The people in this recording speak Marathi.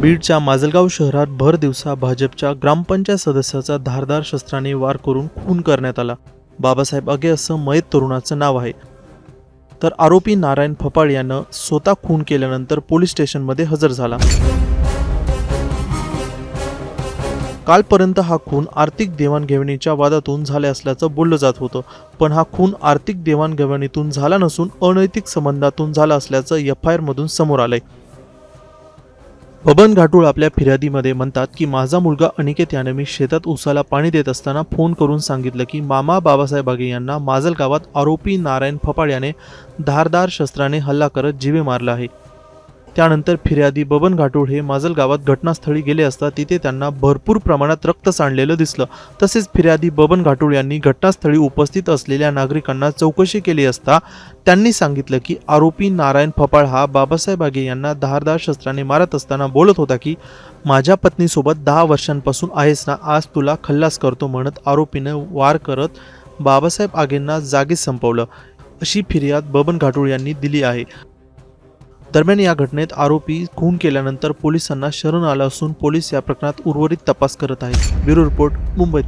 बीडच्या माजलगाव शहरात भर दिवसा भाजपच्या ग्रामपंचायत सदस्याचा धारदार शस्त्राने वार करून खून करण्यात आला. बाबासाहेब अगे असं मयत तरुणाचं नाव आहे. तर आरोपी नारायण फपाळ यानं स्वतः खून केल्यानंतर पोलीस स्टेशनमध्ये हजर झाला. कालपर्यंत हा खून आर्थिक देवाणघेवाणीच्या वादातून झाले असल्याचं बोललं जात होतं. पण हा खून आर्थिक देवाणघेवाणीतून झाला नसून अनैतिक संबंधातून झाला असल्याचं एफ आय आरमधून समोर आलंय. बबन घाटूळ आपल्या फिर्यादीमध्ये म्हणतात की माझा मुलगा अनिकेत याने मी शेतात उसाला पाणी देत असताना फोन करून सांगितलं की मामा बाबासाहेब आगे यांना माजल गावात आरोपी नारायण फपाळ याने धारदार शस्त्राने हल्ला करत जीवे मारला आहे. त्यानंतर फिर्यादी बबन घाटोळ हे माजल गावात घटनास्थळी गेले असता तिथे त्यांना भरपूर प्रमाणात रक्त सांडलेलं दिसलं. तसेच फिर्यादी बबन घाटोळ यांनी घटनास्थळी उपस्थित असलेल्या नागरिकांना चौकशी केली असता त्यांनी सांगितलं की आरोपी नारायण फपाळ हा बाबासाहेब आगे यांना धारदार शस्त्राने मारत असताना बोलत होता की माझ्या पत्नीसोबत दहा वर्षांपासून आहेस ना आज तुला खल्लास करतो म्हणत आरोपीनं वार करत बाबासाहेब आगेंना जागीच संपवलं. अशी फिर्याद बबन घाटोळ यांनी दिली आहे. दरम्यान या घटनेत आरोपी खून केल्यानंतर पोलिसांना शरण आला असून पोलीस या प्रकरणात उर्वरित तपास करत आहेत. Bureau report Mumbai